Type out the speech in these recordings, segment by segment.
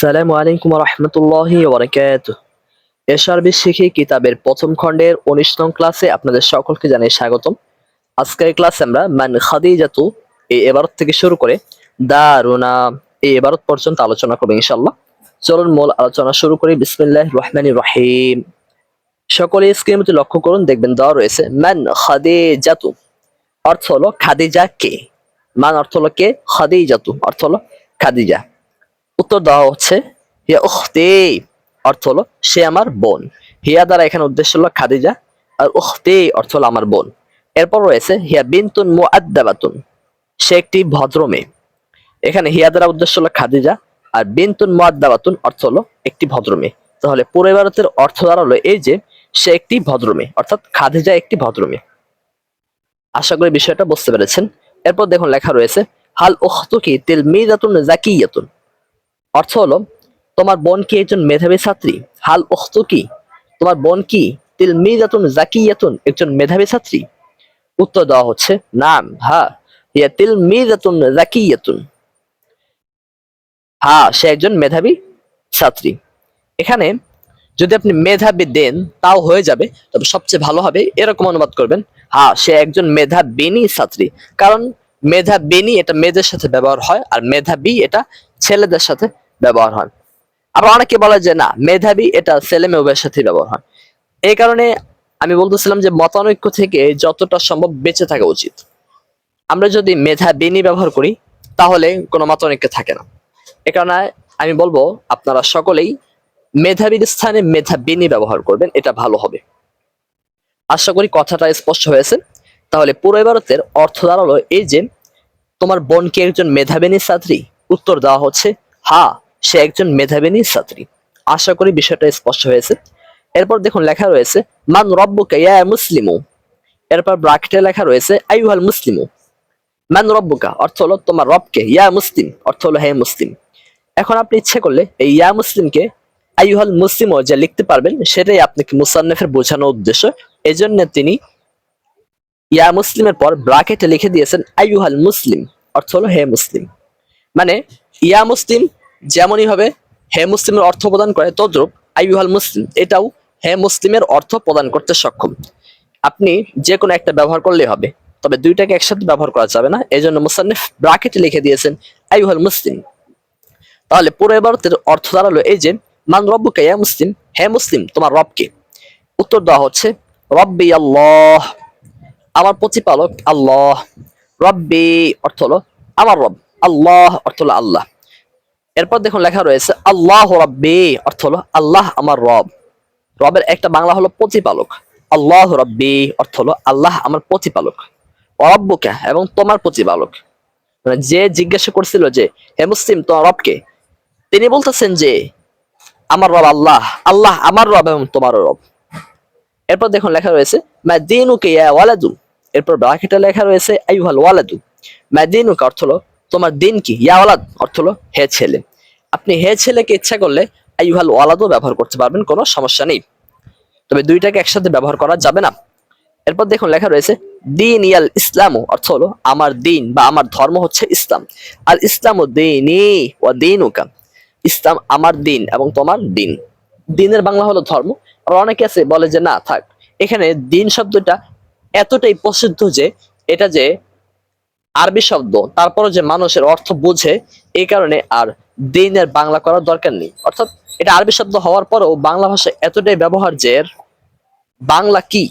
আসসালামু আলাইকুম রহমতুল্লাহি ওবরাকাত এসআরবি শিখি কিতাবের প্রথম খণ্ডের উনিশ নং ক্লাসে আপনাদের সকলকে জানাই স্বাগতম। আজকের ক্লাসে আমরা মান খাদিজাতু এই এবারত থেকে শুরু করে দারুনা এই এবারত পর্যন্ত আলোচনা করব ইনশাল্লাহ চলুন মূল আলোচনা শুরু করি। বিসমিল্লাহ রহমানির রহিম। সকলে স্ক্রিনের মধ্যে লক্ষ্য করুন, দেখবেন দেওয়া রয়েছে মান খাদিজাতু, অর্থ হলো খাদিজা কে? মান অর্থ হলো কে? খাদিজাতু, অর্থ হলো খাদিজা। উত্তর দেওয়া হচ্ছে হিয়া উখতে অর্থ হলো, সে আমার বোন। হিয়া দ্বারা এখানে উদ্দেশ্য হলো খাদিজা, আর উখতে অর্থ হলো আমার বোন। এরপর রয়েছে, হিয়া বিনতুন মুআদ্দাবাতুন সে একটি ভদ্র মেয়ে। এখানে হিয়া দ্বারা উদ্দেশ্য হলো খাদিজা, আর বিনতুন মুআদ্দাবাতুন অর্থ হলো একটি ভদ্র মেয়ে। তাহলে পুরো ভারতের অর্থ দাঁড়াল এই যে, সে একটি ভদ্র মেয়ে, অর্থাৎ খাদিজা একটি ভদ্র মেয়ে। আশা করি বিষয়টা বুঝতে পেরেছেন। এরপর দেখুন লেখা রয়েছে, হাল উখতুকি তিলমিদাতুন জাকিয়াতুন অর্থ হলো, তোমার বোন কি একজন মেধাবী ছাত্রী? হাল উখতু কি? তোমার বোন কি তিলমিদাতুন জাকিয়াতুন একজন মেধাবী ছাত্রী? উত্তর দেওয়া হচ্ছে, নাম হ্যাঁ হিয়া তিলমিদাতুন জাকিয়াতুন। হ্যাঁ সে একজন মেধাবী ছাত্রী। এখানে যদি আপনি মেধাবী দেন, তাও হয়ে যাবে, তবে সবচেয়ে ভালো হবে এরকম অনুবাদ করবেন হ্যাঁ সে একজন মেধাবিনী ছাত্রী। কারণ মেধাবিনী এটা মেয়েদের সাথে ব্যবহার হয়, আর মেধাবী এটা ছেলেদের সাথে ব্যবহার হয় আবার অনেকে বলে যে, না, মেধাবী এটা ছেলে মেয়ে উভয়ের সাথে ব্যবহার হয়। এই কারণে আমি বলতেছিলাম যে, মতানৈক্য থেকে যতটা সম্ভব বেঁচে থাকা উচিত। আমরা যদি মেধাবিনী ব্যবহার করি, তাহলে কোনো মতানৈক্য থাকে না। এ কারণে আমি বলব, আপনারা সকলেই মেধাবীর স্থানে মেধাবিনী ব্যবহার করবেন, এটা ভালো হবে। আশা করি কথাটা স্পষ্ট হয়েছে। তাহলে পুরো ভারতের অর্থ দাঁড়াল এই যে, তোমার বোনকে একজন মেধাবিনী ছাত্রী, উত্তর দেওয়া হচ্ছে হ্যাঁ সে একজন মেধাবিনী ছাত্রী। আশা করি বিষয়টা স্পষ্ট হয়েছে। এরপর দেখুন লেখা রয়েছে, মান রব্বুকা ইয়া মুসলিমু? এরপর ব্রাকেটে লেখা রয়েছে আইহাল মুসলিমু? মান রব্বুকা? অর্থ হলো তোমার রবকে, ইয়া মুসলিম। অর্থ হলো, হে মুসলিম। এখন আপনি ইচ্ছে করলে এই ইয়া মুসলিমকে আইহাল মুসলিমও যে লিখতে পারবেন, সেটাই আপনাকে মুসান্নেফের বোঝানোর উদ্দেশ্য। এজন্য তিনি ইয়া মুসলিমের পর ব্রাকেটে লিখে দিয়েছেন আইহাল মুসলিম। অর্থ হলো, হে মুসলিম। মানে ইয়া মুসলিম যেমনই হবে হে মুসলিমের অর্থ প্রদান করে তদ্রুপ আইহাল মুসলিম, এটাও হে মুসলিমের অর্থ প্রদান করতে সক্ষম। আপনি যে কোনো একটা ব্যবহার করলেই হবে, তবে দুইটাকে একসাথে ব্যবহার করা যাবে না। এই জন্য মুসান্নিফ ব্রাকেটে লিখে দিয়েছেন আইহাল মুসলিম। তাহলে পুরো এবারতের অর্থ দাঁড়াল এই যে, মান রব্বুকে ইয়া মুসলিম, হে মুসলিম, তোমার রবকে। উত্তর দেওয়া হচ্ছে, রব্বি আল্লাহ, আমার প্রতিপালক আল্লাহ। রব্বি অর্থ হলো আমার রব, আল্লাহ অর্থ হলো আল্লাহ। এরপর দেখুন লেখা রয়েছে, আল্লাহ রব্বি অর্থ হলো আল্লাহ আমার রব। রবের একটা বাংলা হলো প্রতিপালক। আল্লাহ রব্বি অর্থ হলো আল্লাহ আমার প্রতিপালক। অরব্বুকা এবং তোমার প্রতিপালক। মানে যে জিজ্ঞাসা করছিল যে, হে মুসলিম, তোমার রবকে? তিনি বলতেছেন যে, আমার রব আল্লাহ আল্লাহ আমার রব এবং তোমারও রব। এরপর দেখুন লেখা রয়েছে মাদিনুকে ইয়া ওয়ালাদু এরপর ব্রাকেটে লেখা রয়েছে আইহাল ওয়ালাদু মাদিনুকা অর্থ হলো তোমার দিন কি? ইয়া ওয়ালাদ, অর্থ হলো হে ছেলে। আপনি হে ছেলেকে ইচ্ছা করলে আইহাল ওয়ালাদও ব্যবহার করতে পারবেন, কোনো সমস্যা নেই। তবে দুইটাকে একসাথে ব্যবহার করা যাবে না। এরপর দেখুন লেখা রয়েছে, দিন ইয়াল ইসলামও অর্থ হলো আমার দিন বা আমার ধর্ম হচ্ছে ইসলাম। আর ইসলাম ও দিনই ও দিনুকা ইসলাম আমার দিন এবং তোমার দিন। দিনের বাংলা হলো ধর্ম। আর অনেকে আছে, বলে যে না, থাক। এখানে দিন শব্দটা এতটাই প্রসিদ্ধ যে, এটা যে আরবি শব্দ তারপরে যে মানুষের অর্থ বুঝে এই কারণে আর দিনের বাংলা করার দরকার নেই। অর্থাৎ এটা আরবি শব্দ হওয়ার পরেও বাংলা ভাষা এতটাই ব্যবহার যে বাংলা কি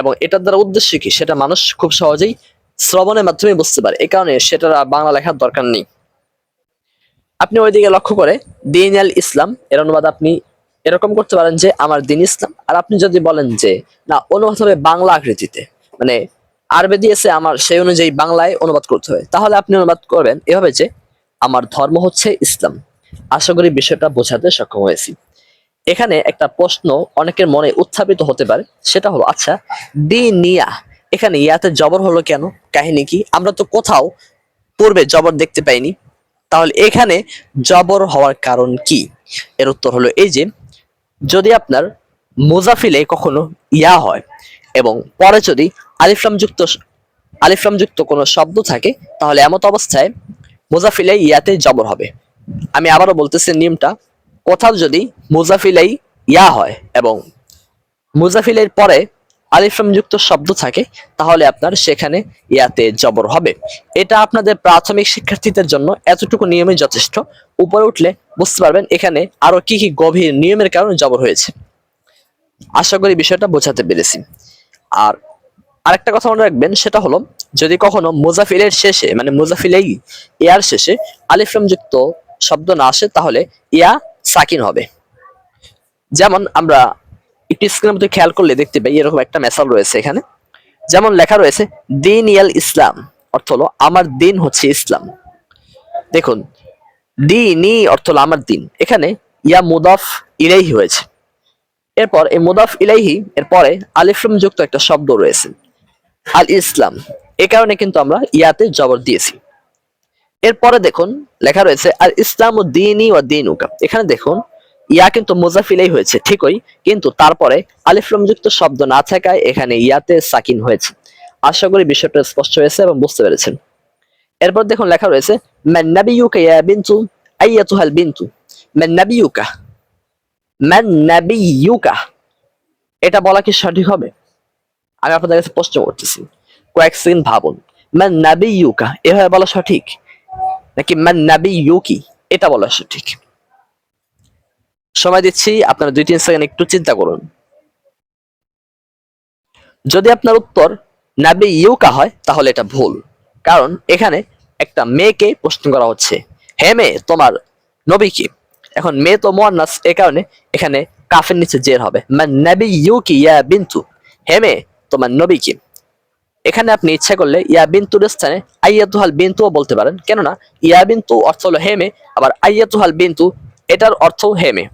এবং এটার দ্বারা উদ্দেশ্য কি, সেটা মানুষ খুব সহজেই শ্রবণের মাধ্যমে বুঝতে পারে। এই কারণে সেটার বাংলা লেখার দরকার নেই। আপনি ওইদিকে লক্ষ্য করে, দিন আল ইসলাম, এর অনুবাদ আপনি এরকম করতে পারেন যে, আমার দিন ইসলাম। আর আপনি যদি বলেন যে, না, অনুবাদ হবে বাংলা আকৃতিতে। মানে আরবে দিয়েছে আমার, সেই অনুযায়ী বাংলায় অনুবাদ করতে হবে তাহলে আপনি অনুবাদ করবেন এভাবে যে, আমার ধর্ম হচ্ছে ইসলাম। আশা করি বিষয়টা বোঝাতে সক্ষম হয়েছি। এখানে একটা প্রশ্ন অনেকের মনে উত্থাপিত হতে পারে, সেটা হলো আচ্ছা দিনিয়া এখানে ইয়াতে জবর হলো কেন? কাহিনী কি? আমরা তো কোথাও পূর্বে জবর দেখতে পাইনি। তাহলে এখানে জবর হওয়ার কারণ কি? এর উত্তর হলো এই যে, যদি আপনার মুজাফিলে কখনো ইয়া হয় এবং পরে যদি আলিফলাম যুক্ত আলিফলাম যুক্ত কোনো শব্দ থাকে, তাহলে এমত অবস্থায় মুজাফিলে ইয়াতে জবর হবে। আমি আবারও বলতেছি নিয়মটা, কোথাও যদি মুজাফিলাই ইয়া হয় এবং মুজাফিলের পরে আলিফলাম যুক্ত শব্দ থাকে, তাহলে আপনার সেখানে ইয়াতে জবর হবে। এটা আপনাদের প্রাথমিক শিক্ষার্থীদের জন্য এতটুকু নিয়মই যথেষ্ট। উপরে উঠলে বুঝতে পারবেন এখানে আরও কি কি গভীর নিয়মের কারণে জবর হয়েছে। আশা করি বিষয়টা বোঝাতে পেরেছি। আর আরেকটা কথা মনে রাখবেন, সেটা হলো যদি কখনো মুজাফিলের শেষে মানে মুজাফিলেই ইয়ার শেষে আলিফলাম যুক্ত শব্দ না আসে, তাহলে ইয়া সাকিন হবে। যেমন আমরা একটি স্ক্রিনের মধ্যে খেয়াল করলে দেখতে পাই, এরকম একটা মেসাল রয়েছে এখানে। যেমন লেখা রয়েছে, দিন ইয়াল ইসলাম অর্থ হলো আমার দিন হচ্ছে ইসলাম দেখুন, দিনই অর্থ হলো আমার দিন এখানে ইয়া মুদাফ ইলাইহি হয়েছে। এরপর এই মুদাফ ইলাইহি এর পরে যুক্ত একটা শব্দ রয়েছে আল ইসলাম এ কারণে কিন্তু আমরা ইয়াতে জবর দিয়েছি। এরপরে দেখুন, লেখা রয়েছে আর ইসলাম ও দিনই ও দিনুকা এখানে দেখুন, ইয়া কিন্তু মুজাফিলাই হয়েছে, ঠিকই, কিন্তু তারপরে আলিফলাম যুক্ত শব্দ না থাকায় এখানে ইয়াতে সাকিন হয়েছে। আশা করি বিষয়টা স্পষ্ট হয়েছে এবং বুঝতে পেরেছেন। এরপর দেখুন, লেখা রয়েছে নাবিয়ুকা ইয়া বিনতু আইয়াতুহাল বিনতু। মান নাবিয়ুকা মান ইউকা এটা বলা কি সঠিক হবে? আমি আপনাদের কাছে প্রশ্ন করতেছি। কয়েক সেকেন্ড ভাবুন। মান নাবিয়ুকা, এভাবে বলা সঠিক? নাকি মান ইউকি এটা বলা সঠিক? সময় দিচ্ছি, আপনারা দুই তিন সেকেন্ড একটু চিন্তা করুন। যদি আপনার উত্তর নাবি ইউকা হয়, তাহলে এটা ভুল। কারণ এখানে একটা মেয়েকে প্রশ্ন করা হচ্ছে। হে মেয়ে, তোমার নবী কি? এখন মেয়ে তো মোয়ান্নাস, এ কারণে এখানে কাফের নিচে জের হবে। মান নাবি ইউকি ইয়া বিন্তু? হে মেয়ে, তোমার নবী কি? এখানে আপনি ইচ্ছা করলে ইয়া বিন্তুর স্থানে আইয়াতুহাল বিন্তুও বলতে পারেন। কেননা ইয়া বিন্তু অর্থ হলো হেমে আবার আইয়াতুহাল বিন্তু, এটার অর্থ হেমে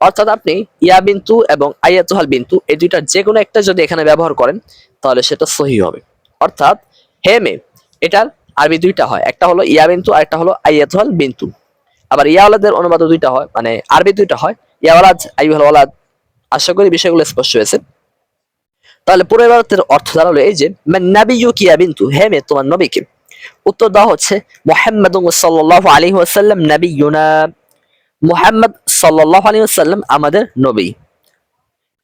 অর্থাৎ আপনি ইয়া বিন্তু এবং আইয়াতুহাল বিন্তু, এই দুইটার যে কোনো একটা যদি এখানে ব্যবহার করেন, তাহলে সেটা সহি হবে। অর্থাৎ হেমে এটার আরবি দুইটা হয়। একটা হলো ইয়া বিন্তু আর একটা হলো আইয়াতুহাল বিন্তু। আবার ইয়াওয়ালাদের অনুবাদ দুইটা হয় মানে আরবি দুইটা হয়। ইয়াওয়ালাদ আইয়ুহাল ওয়ালাদ, আশা করি বিষয়গুলো স্পষ্ট হয়েছে। তাহলে পুরো ইবারতের অর্থ দাঁড়াল এই যে নাবিয়ু কিয়া বিন্তু, হে মে তোমার নবীকে। উত্তর দেওয়া হচ্ছে মুহাম্মদ সাল্লাল্লাহু আলাইহি ওয়াসাল্লাম নাবিয়ুনা। মুহাম্মদ সাল্লাল্লাহু আলাইহি ওয়াসাল্লাম আমাদের নবী।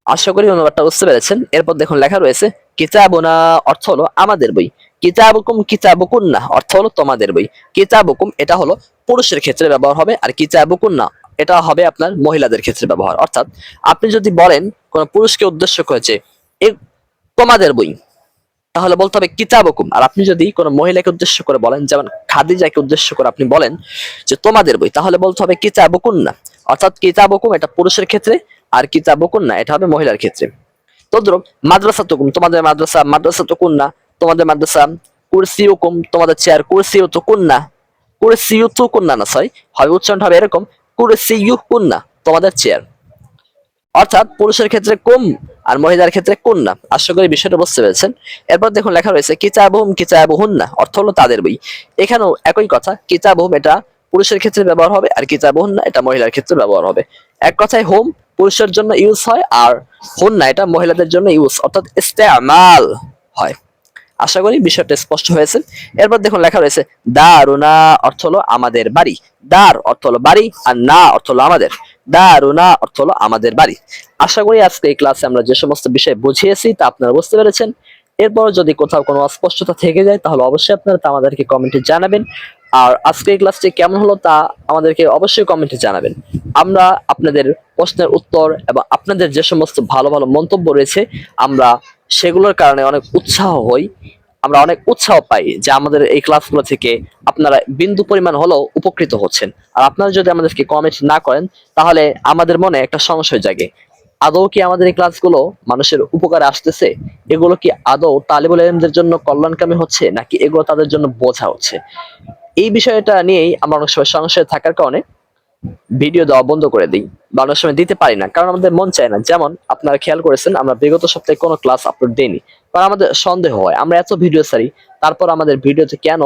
আশা করি অনুবাদটা বুঝতে পেরেছেন। এরপর দেখুন লেখা রয়েছে, কিতাবুনা, অর্থ হলো আমাদের বই। কিতাবুকুম কিতাবুকুন্না, অর্থ হলো তোমাদের বই। কিতাবুকুম, এটা হলো পুরুষের ক্ষেত্রে ব্যবহার হবে, আর কিতাবুকুন্না, এটা হবে আপনার মহিলাদের ক্ষেত্রে ব্যবহার। অর্থাৎ আপনি যদি বলেন, কোন পুরুষকে উদ্দেশ্য করেছে, এ তোমাদের বই তাহলে বলতে হবে কিতাবকুম। আর আপনি যদি কোনো মহিলাকে উদ্দেশ্য করে বলেন, যেমন খাদিজাকে উদ্দেশ্য করে আপনি বলেন যে তোমাদের বই, তাহলে বলতে হবে কিতাবকুন না অর্থাৎ কিতাবকুম, এটা পুরুষের ক্ষেত্রে, আর কিতাবকুন না এটা হবে মহিলার ক্ষেত্রে। তদ্রুপ মাদ্রাসা তুকুম তোমাদের মাদ্রাসা মাদ্রাসা তো কুন্না তোমাদের মাদ্রাসা, কুরসিও কুম তোমাদের চেয়ার কুরসিও তো কুন্না কুরসিও তো কুন্না না সরি হবে উচ্চারণ হবে এরকম, কুরসিয়ু কুন্না তোমাদের চেয়ার অর্থাৎ পুরুষের ক্ষেত্রে কম আর মহিলার ক্ষেত্রে কন্যা। আশা করি বিষয়টা বুঝতে পেরেছেন। এরপর দেখুন লেখা রয়েছে, কিতাবহুম কিতাবহুন না, অর্থ হলো তাদের বই। এখানেও একই কথা, কিতাবহুম এটা পুরুষের ক্ষেত্রে ব্যবহার হবে আর কিতাবহুন না, এটা মহিলার ক্ষেত্রে ব্যবহার হবে। এক কথায় হোম পুরুষের জন্য ইউজ হয় আর হুন না, এটা মহিলাদের জন্য ইউজ অর্থাৎ ইস্তেমাল হয়। আশা করি বিষয়টা স্পষ্ট হয়েছে। এরপর দেখুন লেখা রয়েছে, দারুনা অর্থ হলো আমাদের বাড়ি। দার অর্থ হলো বাড়ি আর না অর্থ হলো আমাদের। দারুনা অর্থ হলো আমাদের বাড়ি। আশা করি আজকে এই ক্লাসে আমরা যে সমস্ত বিষয় বুঝিয়েছি তা আপনারা বুঝতে পেরেছেন। এরপর যদি কোথাও কোনো অস্পষ্টতা থেকে যায়, তাহলে অবশ্যই আপনারা তা আমাদেরকে কমেন্টে জানাবেন। আর আজকে এই ক্লাসটি কেমন হলো তা আমাদেরকে অবশ্যই কমেন্টে জানাবেন। আমরা আপনাদের প্রশ্নের উত্তর এবং আপনাদের যে সমস্ত ভালো ভালো মন্তব্য রয়েছে, আমরা সেগুলোর কারণে অনেক উৎসাহ হই। আমরা অনেক উৎসাহ পাই যে আমাদের এই ক্লাসগুলো থেকে আপনারা বিন্দু পরিমাণ হলেও উপকৃত হচ্ছেন। আর আপনারা যদি আমাদেরকে কমেন্ট না করেন, তাহলে আমাদের মনে একটা সংশয় জাগে। আদৌ কি আমাদের এই ক্লাসগুলো মানুষের উপকারে আসতেছে? এগুলো কি আদৌ তালিবুল ইলমদের জন্য কল্যাণকামী হচ্ছে, নাকি এগুলো তাদের জন্য বোঝা হচ্ছে? এই বিষয়টা নিয়েই আমরা অনেক সময় সংশয় থাকার কারণে ভিডিও দেওয়া বন্ধ করে দিই বা অনেক সময় দিতে পারি না, কারণ আমাদের মন চায় না। যেমন আপনারা খেয়াল করেছেন, আমরা বিগত সপ্তাহে কোনো ক্লাস আপলোড দিইনি, কারণ আমাদের সন্দেহ হয়, আমরা এত ভিডিও সারি তারপর আমাদের ভিডিওতে কেন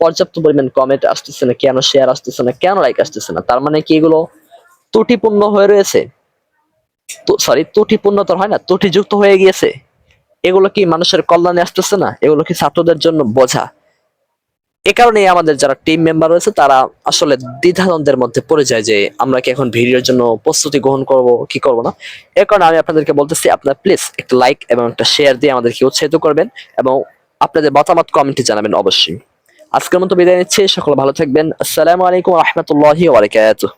পর্যাপ্ত পরিমাণ কমেন্ট আসতেছে না, কেন শেয়ার আসতেছে না, কেন লাইক আসতেছে না? তার মানে কি এগুলো ত্রুটিপূর্ণ হয়ে রয়েছে? সরি ত্রুটিপূর্ণ তো হয় না, ত্রুটিযুক্ত হয়ে গিয়েছে। এগুলো কি মানুষের কল্যাণে আসতেছে না? এগুলো কি ছাত্রদের জন্য বোঝা? এ কারণে আমাদের যারা টিম মেম্বার রয়েছে, তারা আসলে দ্বিধাদ্বন্দ্বের মধ্যে পড়ে যায় যে, আমরা কি এখন ভিডিওর জন্য প্রস্তুতি গ্রহণ করব, কি করব না? এর কারণে আমি আপনাদেরকে বলতেছি, আপনার প্লিজ একটা লাইক এবং একটা শেয়ার দিয়ে আমাদেরকে উৎসাহিত করবেন এবং আপনাদের মতামত কমেন্টে জানাবেন অবশ্যই। আজকের মতো বিদায় নিচ্ছি, সকলে ভালো থাকবেন। আসসালামু আলাইকুম রহমতুল্লাহি ওয়াবারাকাতুহ